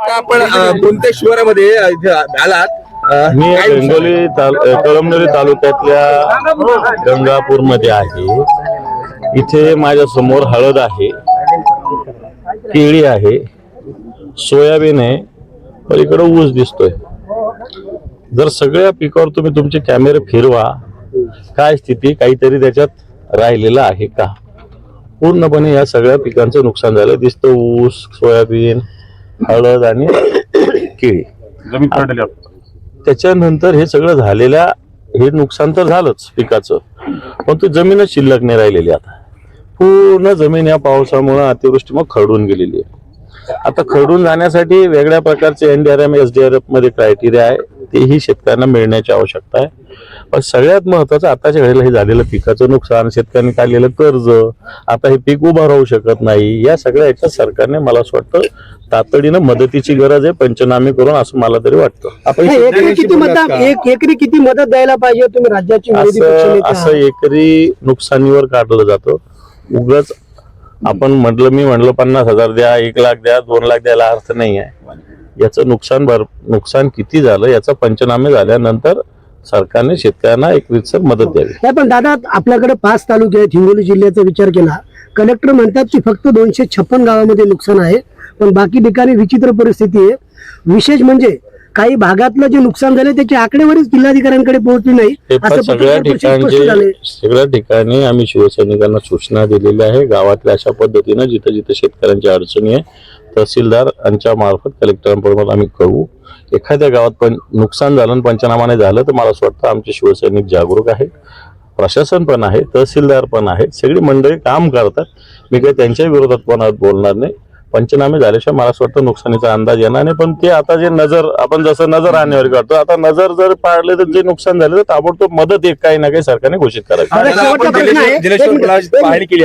आपण कोणत्या शिवारामध्ये आलात? मी? हिंगोली कळमनुरी तालुक्यातल्या गंगापूरमध्ये आहे. इथे माझ्यासमोर हळद आहे केळी आहे सोयाबीन आहे पलीकडे ऊस दिसतोय. जर सगळ्या पिकावर तुम्ही तुमचे कॅमेरे फिरवा काय स्थिती काहीतरी त्याच्यात राहिलेलं आहे का? पूर्णपणे या सगळ्या पिकांचं नुकसान झालं. दिसतं ऊस सोयाबीन हळद आणि केळी. जमीन. त्याच्यानंतर हे सगळं झालेल्या हे नुकसान तर झालंच पिकाचं. पण ती जमीनच शिल्लक नाही राहिलेली आता. पूर्ण जमीन या पावसामुळे अतिवृष्टीमुळे खरडून गेलेली आहे. आता खरडून जाण्यासाठी वेगळ्या प्रकारचे एनडीआरएम एसडीआरएफमध्ये क्रायटेरिया आहे. तेही शेतकऱ्यांना मिळण्याची आवश्यकता आहे पण सगळ्यात महत्वाचं आताच्या वेळेला हे झालेलं पिकाचं नुकसान शेतकऱ्यांनी काढलेलं कर्ज आता हे पीक उभं राहू शकत नाही या सगळ्या याच्यात सरकारने मला असं वाटतं तातडीनं मदतीची गरज आहे पंचनामे करून असं मला तरी वाटतं आपण नाही, एकरी किती मदत का? एक एकरी किती मदत द्यायला पाहिजे तुम्ही राज्याची असं. एकरी नुकसानीवर काढलं जातं उगाच आपण म्हटलं मी म्हटलं पन्नास हजार द्या एक लाख द्या दोन लाख द्यायला अर्थ नाही आहे याचं नुकसान भर नुकसान किती झालं याचा पंचनामे झाल्यानंतर सरकारने शेतकऱ्यांना एक रितसर मदत द्यावी. नाही पण दादा आपल्याकडे पाच तालुके आहेत हिंगोली जिल्ह्याचा विचार केला. कलेक्टर म्हणतात की फक्त दोनशे छप्पन गावामध्ये नुकसान आहे पण बाकी ठिकाणी विचित्र परिस्थिती आहे. विशेष म्हणजे काही भागातलं जे नुकसान झाले त्याची आकडेवारीच जिल्हाधिकाऱ्यांकडे पोहोचली नाही. असं सगळ्या ठिकाणचे सगळ्या ठिकाणी आम्ही शिवसैनिकांना सूचना दिलेल्या आहे. गावातल्या अशा पद्धतीनं जिथं जिथं शेतकऱ्यांची अडचणी आहे तहसीलदार यांच्या मार्फत कलेक्टरांबरोबर आम्ही कळवू एखाद्या गावात पण नुकसान झालं आणि पंचनामा नाही झालं तर मला असं वाटतं आमचे शिवसैनिक जागरूक आहेत. प्रशासन पण आहे तहसीलदार पण आहेत सगळी मंडळी काम करतात. मी काही त्यांच्या विरोधात कोणा बोलणार नाही. पंचनामे झाल्याशिवाय मला असं वाटतं नुकसानीचा अंदाज येणार नाही. पण ते आता जे नजर आपण जसं नजर आणण्यावर करतो आता नजर जर पाडले तर जे नुकसान झाले तर ताबडतोब मदत एक काही ना काही सरकारने घोषित करायची आहे. पाहणी केली